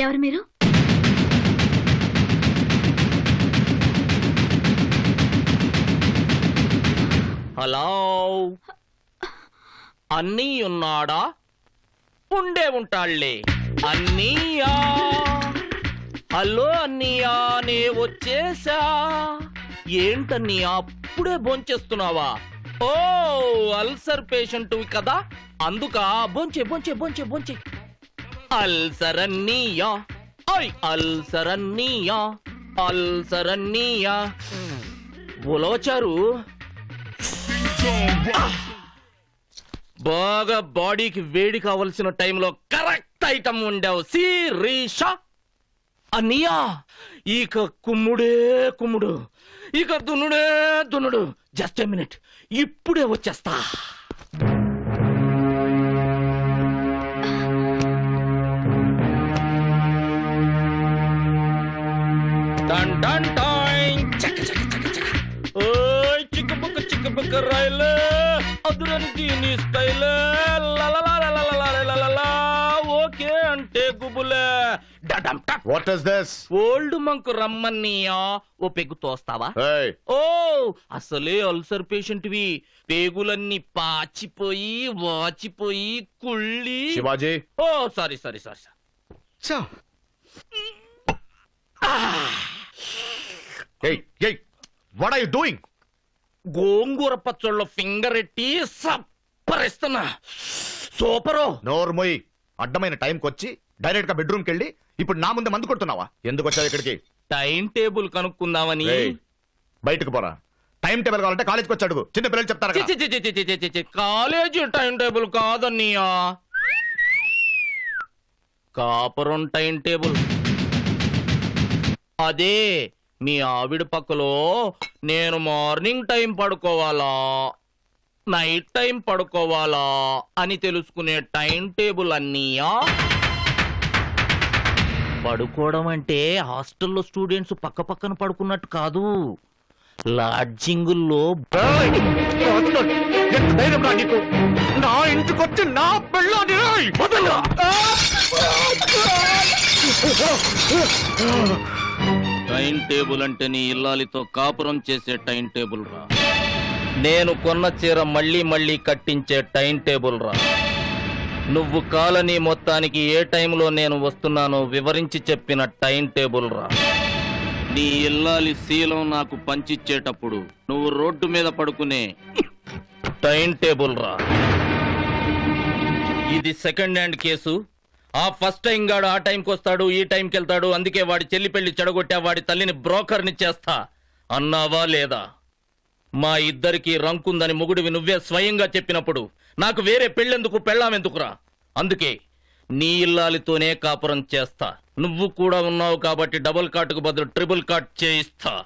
ఎవరు మీరు? హలో. అన్నీ ఉన్నాడా? ఉండే ఉంటాళ్ళే. అన్నీయా? హలో అన్నీయా నే వచ్చేసా. ఏంటన్నీయా అప్పుడే భోంచేస్తున్నావా? ఓ అల్సర్ పేషెంట్ కదా. అందుక బొంచే బొంచే బొంచే బొంచే అల్సరన్నీయా. అన్నయ్యా ఐ అల్సరన్నీయా. అన్నయ్యా అల్సర్ బాగా బాడీకి వేడి కావలసిన టైంలో కరెక్ట్ ఐటమ్ ఉండావు సిరీషా అన్నయ్యా ఇక కుమ్ముడే కుమ్ముడు ఇక దున్నుడే దున్నుడు. జస్ట్ ఎ మినిట్ ఇప్పుడే వచ్చేస్తా. టన్ టన్ టాయ్ చక చక చక చక ఓయ్ చిక్కబుక్క చిక్కబుక్క రైలు అదురనికి నీ స్టైల్ ఓకే అంటే గుబులే. What is this Old Monk రమ్మన్నీయా. ఓ పెగ్గు తోస్తావా? ఓ అసలే అల్సర్ పేషెంట్ వి పేగులన్నీ పాచిపోయి వాచిపోయి కుళ్ళి. శివాజీ. ఓ సారీ సారీ సారీ ఏయ్ వాట్ ఆర్ యు డూయింగ్ గోంగూర పచ్చళ్ళలో ఫింగర్ ఎట్టి సప్పరిస్తున్నా. సూపరు. నోర్మోయ్ అడ్డమైన టైంకి వచ్చి డైరెక్ట్గా బెడ్రూమ్కి వెళ్ళి ఇప్పుడు నా ముందే మందు కొడుతున్నావా? ఎందుకు వచ్చావు ఇక్కడికి? టైం టేబుల్ కనుక్కుందామని. బయటకు పోరా. టైం టేబుల్ కావాలంటే కాలేజ్కి వచ్చి అడుగు. చిన్న పిల్లలు చెప్తారు చి, కదా. చి, చి, చి, చి, చి, చి, చి, కాలేజీ టైం టేబుల్ కాదన్నయ్యా. కాపురం టైం టేబుల్. అదే. మీ ఆవిడ పక్కలో నేను మార్నింగ్ టైం పడుకోవాలా? నైట్ టైం పడుకోవాలా? అని తెలుసుకునే టైం టేబుల్ అన్నీయా పడుకోవడం అంటే హాస్టల్లో స్టూడెంట్స్ పక్క పక్కన పడుకున్నట్టు కాదు. లాడ్జింగుల్లో నా ఇంటికొచ్చి నా పిల్లని వదలు టైం టేబుల్ అంటే నీ ఇల్లాలితో కాపురం చేసే టైం టేబుల్ రా. నేను కొన్న చీర మళ్ళీ మళ్ళీ కట్టించే టైం టేబుల్ రా. నువ్వు కాలనీ మొత్తానికి ఏ టైంలో నేను వస్తున్నానో వివరించి చెప్పిన టైం టేబుల్ రా. నీ ఇల్లాలి శీలం నాకు పంచిచ్చేటప్పుడు నువ్వు రోడ్డు మీద పడుకునే టైం టేబుల్ రా. ఇది సెకండ్ హ్యాండ్ కేసు. ఆ ఫస్ట్ టైం గాడు ఆ టైంకి వస్తాడు ఈ టైంకి వెళ్తాడు అందుకే వాడి చెల్లి పెళ్ళి చెడగొట్టా వాడి తల్లిని బ్రోకర్ని చేస్తా. అన్నావా లేదా? మా ఇద్దరికి రంకుందని మొగుడివి నువ్వే స్వయంగా చెప్పినప్పుడు నాకు వేరే పెళ్ళెందుకు పెళ్ళామెందుకురా? అందుకే నీ ఇల్లాలితోనే కాపురం చేస్తా. నువ్వు కూడా ఉన్నావు కాబట్టి డబుల్ కాటుకు బదులు ట్రిపుల్ కాట్ చేయిస్తా.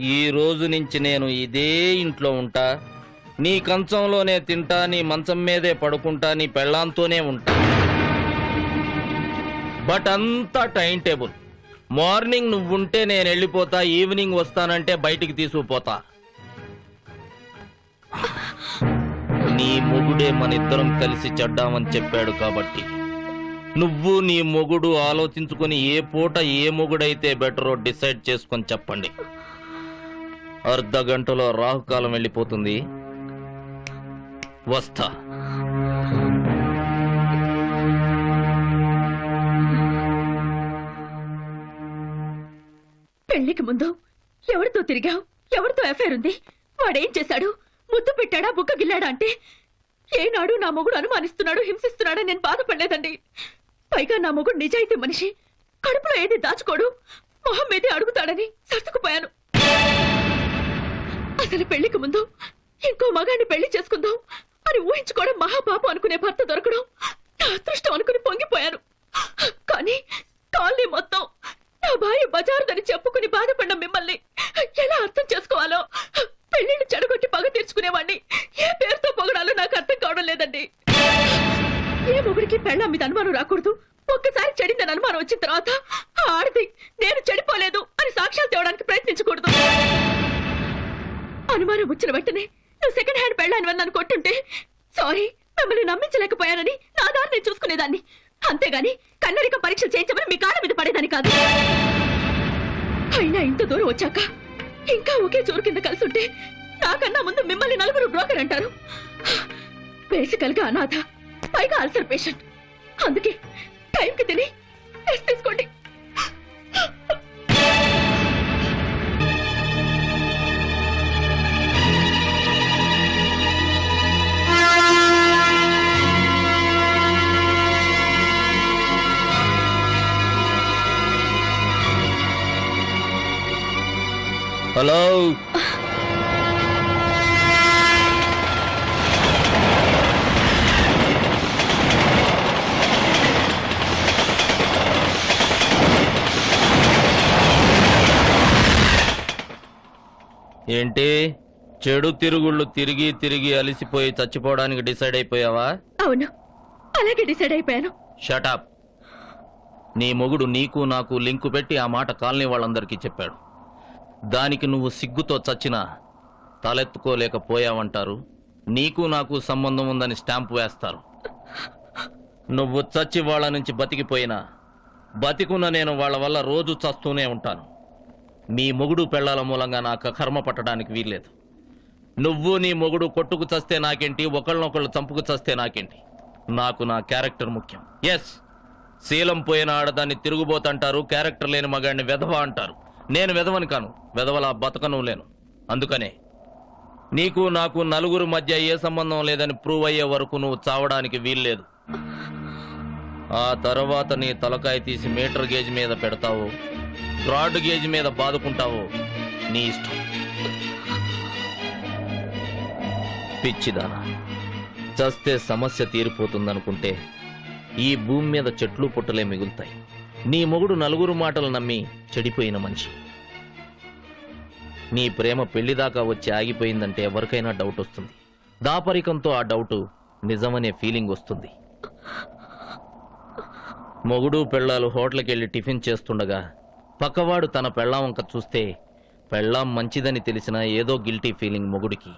ఈ రోజు నుంచి నేను ఇదే ఇంట్లో ఉంటా. నీ కంచంలోనే తింటా నీ మంచం మీదే పడుకుంటా నీ పెళ్ళాంతోనే ఉంటా. బట్ అంతా టైం టేబుల్. మార్నింగ్ నువ్వుంటే నేను వెళ్ళిపోతా ఈవినింగ్ వస్తానంటే బయటికి తీసుకుపోతా. నీ మొగుడే మన ఇద్దరం కలిసి చెడ్డామని చెప్పాడు కాబట్టి. నువ్వు నీ మొగుడు ఆలోచించుకొని ఏ పూట ఏ మొగుడైతే బెటరో డిసైడ్ చేసుకొని చెప్పండి. అర్ధ గంటలో రాహుకాలం వెళ్ళిపోతుంది. వస్తా. పెళ్ళికి ముందు ఎవరితో తిరిగావు? ఎవరితో ఎఫైర్ ఉంది? వాడేం చేశాడు? ముద్దు పెట్టాడా? బుక్క గిల్లాడా అంటే? ఏనాడు నా మొగుడు అనుమానిస్తున్నాడు హింసిస్తున్నాడని నేను బాధపడలేదండి. పైగా నా మొగుడు నిజాయితీ మనిషి. కడుపులో ఏది దాచుకోడు? మొహం మీదే అడుగుతాడని సర్దుకుపోయాను. అసలు పెళ్ళికి ముందు ఇంకో మగాన్ని పెళ్ళి చేసుకుందాం. అని ఊహించుకోవడం మహాపాపం అనుకునే భర్త దొరకడం నా అదృష్టం అనుకుని పొంగిపోయాను కానీ కాలనీ మొత్తం నా భార్య బజారుదని చెప్పుకుని బాధపడిన మిమ్మల్ని ఎలా అర్థం చేసుకోవాలో పెళ్ళిని చెడగొట్టి పగ తీర్చుకునేవాడిని ఏ పేరుతో పొగడాలో నాకు అర్థం కావడం లేదండి. ఏ మొగుడికి పెళ్ళ మీద అనుమానం రాకూడదు? ఒక్కసారి చెడిందని అనుమానం వచ్చిన తర్వాత ఆడది నేను చెడిపోలేదు అని సాక్ష్యాలు తేవడానికి ప్రయత్నించకూడదు. అనుమానం వచ్చిన వెంటనే నువ్వు సెకండ్ హ్యాండ్ పెళ్ళాని నన్ను కొట్టుంటే సారీ మిమ్మల్ని నమ్మించలేకపోయానని నా దారి నేను చూసుకునేదాన్ని. అంతేగాని కన్నరిక పరీక్ష చేయించమని మీ కాళ్ళ మీద పడేదాన్ని కాదు. అయినా ఇంత దూరం వచ్చాక ఇంకా ఒకే చోరు కింద కలిసి ఉంటే నాకన్నా ముందు మిమ్మల్ని నలుగురు బ్రోకర్ అంటారు. బేసికల్గా అనాథ పైగా అల్సర్ పేషెంట్. అందుకే టైంకి తిని రెస్ట్ తీసుకోండి. హలో. ఏంటి? చెడు తిరుగుళ్ళు తిరిగి తిరిగి అలిసిపోయి చచ్చిపోవడానికి డిసైడ్ అయిపోయావా? అవును. అలాగే డిసైడ్ అయిపోయాను. షటప్ నీ మొగుడు నీకు నాకు లింకు పెట్టి ఆ మాట కాలనీ వాళ్ళందరికీ చెప్పాడు. దానికి నువ్వు సిగ్గుతో చచ్చినా తలెత్తుకోలేకపోయావంటారు. నీకు నాకు సంబంధం ఉందని స్టాంప్ వేస్తారు. నువ్వు చచ్చి వాళ్ళ నుంచి బతికిపోయినా బతికున్న నేను వాళ్ళ వల్ల రోజు చస్తూనే ఉంటాను. నీ మొగుడు పెళ్ళాల మూలంగా నాకు కర్మ పట్టడానికి వీల్లేదు. నువ్వు నీ మొగుడు కొట్టుకు చస్తే నాకేంటి ఒకళ్ళనొకళ్ళు చంపుకు చస్తే నాకేంటి? నాకు నా క్యారెక్టర్ ముఖ్యం. ఎస్ శీలం పోయిన ఆడదాన్ని తిరుగుబోతంటారు క్యారెక్టర్ లేని మగాడిని వెధవ అంటారు. నేను వెదవని కాను. వెదవలా బతకను లేను. అందుకనే నీకు నాకు నలుగురు మధ్య ఏ సంబంధం లేదని ప్రూవ్ అయ్యే వరకు నువ్వు చావడానికి వీల్లేదు. ఆ తర్వాత నీ తలకాయ తీసి మీటర్ గేజ్ మీద పెడతావు. రాడ్ గేజ్ మీద బాదుకుంటావు. నీ ఇష్టం. పిచ్చిదానా. చస్తే సమస్య తీరిపోతుందనుకుంటే ఈ భూమి మీద చెట్లు పుట్టలే మిగులుతాయి. నీ మొగుడు నలుగురు మాటలు నమ్మి చెడిపోయిన మనిషి. నీ ప్రేమ పెళ్ళిదాకా వచ్చి ఆగిపోయిందంటే ఎవరికైనా డౌట్ వస్తుంది. దాపరికంతో ఆ డౌటు నిజమనే ఫీలింగ్ వస్తుంది. మొగుడు పెళ్ళాలు హోటల్కి వెళ్ళి టిఫిన్ చేస్తుండగా పక్కవాడు తన పెళ్ళాం వంక చూస్తే పెళ్ళాం మంచిదని తెలిసిన ఏదో గిల్టీ ఫీలింగ్ మొగుడికి.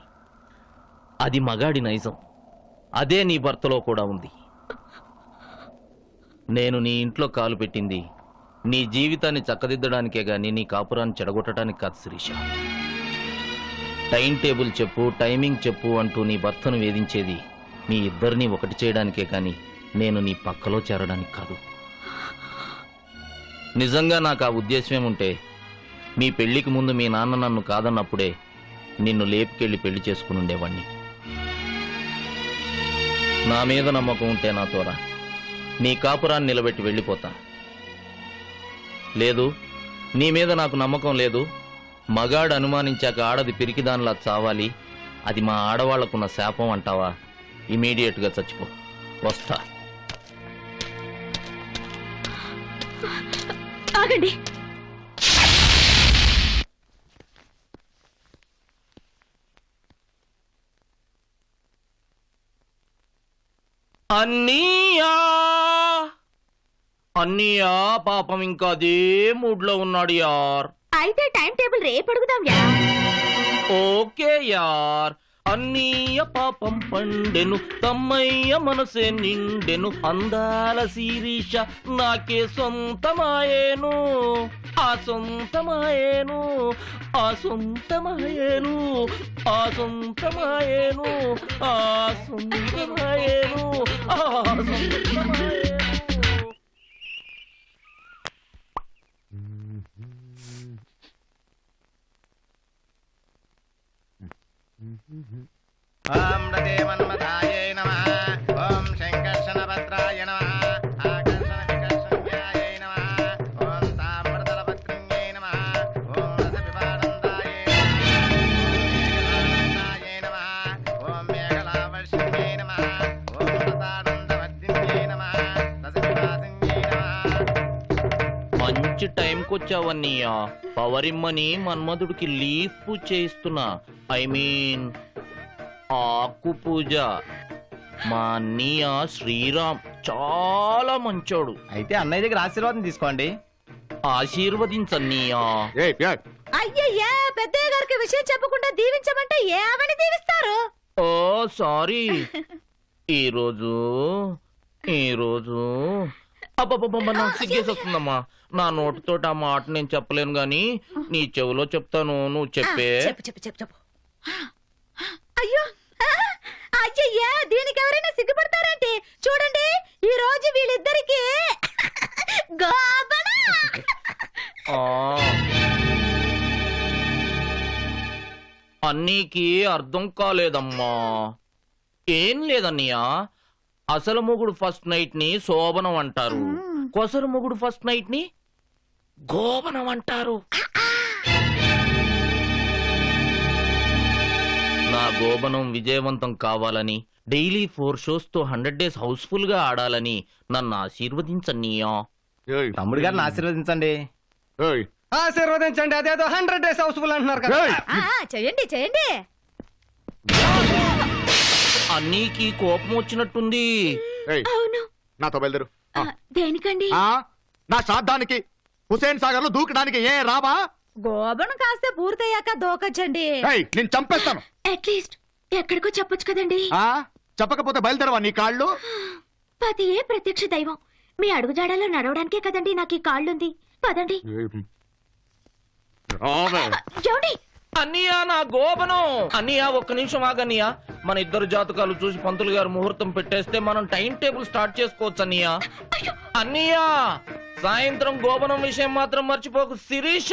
అది మగాడి నైజం. అదే నీ భర్తలో కూడా ఉంది. నేను నీ ఇంట్లో కాలు పెట్టింది. నీ జీవితాన్ని చక్కదిద్దడానికే గాని నీ కాపురాన్ని చెడగొట్టడానికి కాదు శిరీష. టైం టేబుల్ చెప్పు టైమింగ్ చెప్పు అంటూ నీ భర్తను వేధించేది మీ ఇద్దరిని ఒకటి చేయడానికే కానీ నేను నీ పక్కలో చేరడానికి కాదు. నిజంగా నాకు ఆ ఉద్దేశం ఉంటే మీ పెళ్ళికి ముందు మీ నాన్న నన్ను కాదన్నప్పుడే నిన్ను లేపుకెళ్ళి పెళ్ళి చేసుకుని ఉండేవాణ్ణి నా మీద నమ్మకం ఉంటే నా తోరా. నీ కాపురాన్ని నిలబెట్టి వెళ్ళిపోతా. లేదు నీ మీద నాకు నమ్మకం లేదు. మగాడు అనుమానించాక ఆడది పిరికిదానిలా చావాలి. అది మా ఆడవాళ్ళకున్న శాపం అంటావా? ఇమీడియట్గా చచ్చిపో. వస్తా. ఆగండి. అన్నీయా అన్నీయా పాపం ఇంకా అదే మూడ్లో ఉన్నాడు యార్. అయితే టైం టేబుల్ రేపు అడుగుదాం యా. ఓకే యార్. అన్నీయ పాపం పండెను తమ్మయ్య మనసే నిండెను అందాల శిరీష నాకే సొంతమాయేను ఆ సొంతమాయేను ఆ సొంతమాయేను ఆ సొంతమాయేను ఆ సొంతమాయేను ఆ సొంతమాయేను. మంచి టైంకి వచ్చావన్నయ్యా పవరిమ్మని మన్మధుడికి లీఫ్ చేయిస్తున్నా. ఐ మీన్ ఆకు పూజ. మా అన్నయ్య శ్రీరామ్ చాలా మంచోడు. అయితే అన్నయ్య దగ్గర ఆశీర్వాదం తీసుకోండి. ఆశీర్వదించన్నయ్యా. అయ్యయ్యా పెద్దయ్య గారికి విషయం చెప్పకుండా దీవించమంటే ఏమని దీవిస్తారు? Oh sorry. ఈ రోజు ఈ రోజు. అబ్బబ్బబ్బబ్బ నాకు సిగ్గేసి వస్తుందమ్మా. నా నోటితోటి ఆ మాట నేను చెప్పలేను గాని నీ చెవిలో చెప్తాను నువ్వు చెప్పే. చెప్పు చెప్పు చెప్పు చెప్పు. అయ్యో! అయ్యయ్యా దీనికి ఎవరైనా సిగ్గుపడతారంటే? చూడండి ఈ రోజు వీళ్ళిద్దరికి. అన్నీకి అర్థం కాలేదమ్మా. ఏం లేదన్నయ్య. అసలు మొగుడు ఫస్ట్ నైట్ని శోభనం అంటారు. కొసరు మొగుడు ఫస్ట్ నైట్ని గోవనం అంటారు గోబనం విజయవంతం కావాలని డైలీ ఫోర్ షోస్తో హండ్రెడ్ డేస్ హౌస్ఫుల్గా ఆడాలని నన్ను ఆశీర్వదించన్నీయా ఏయ్, తమ్ముడు గారిని ఆశీర్వదించండి. ఏయ్, ఆశీర్వదించండి అదేదో హండ్రెడ్ డేస్ హౌస్ఫుల్ అంటున్నారు కదా. చేయండి చేయండి. అన్నీకి కోపం వచ్చినట్టుంది. నాతో బయలుదేరు. దేనికండి? ఆ, నా శ్రాద్ధానికి హుసేన్ సాగర్లో దూకడానికి ఏ రావా? గోబను కాస్త పూర్తయ్యాక దూకొచ్చండి ఏయ్, నేను చంపేస్తాను. అట్లీస్ట్ ఎక్కడికో చెప్పొచ్చు కదండి. ఆ చెప్పకపోతే బయలుదేరవా నీ కాళ్ళు? పతియే ప్రత్యక్ష దైవం. మీ అడుగుజాడలో నడవడానికే కదండి నాకు ఈ కాళ్ళుంది. పదండి. రావే. ఏమండి? అన్నయ్య నా గోపనం. అన్నయ్య ఒక్క నిమిషం ఆగన్నయ్య. మన ఇద్దరు జాతకాలు చూసి పంతులు గారు ముహూర్తం పెట్టేస్తే మనం టైం టేబుల్ స్టార్ట్ చేసుకోవచ్చు అన్నయ్య. అన్నయ్య సాయంత్రం గోపనం విషయం మాత్రం మర్చిపోకు. శిరీష!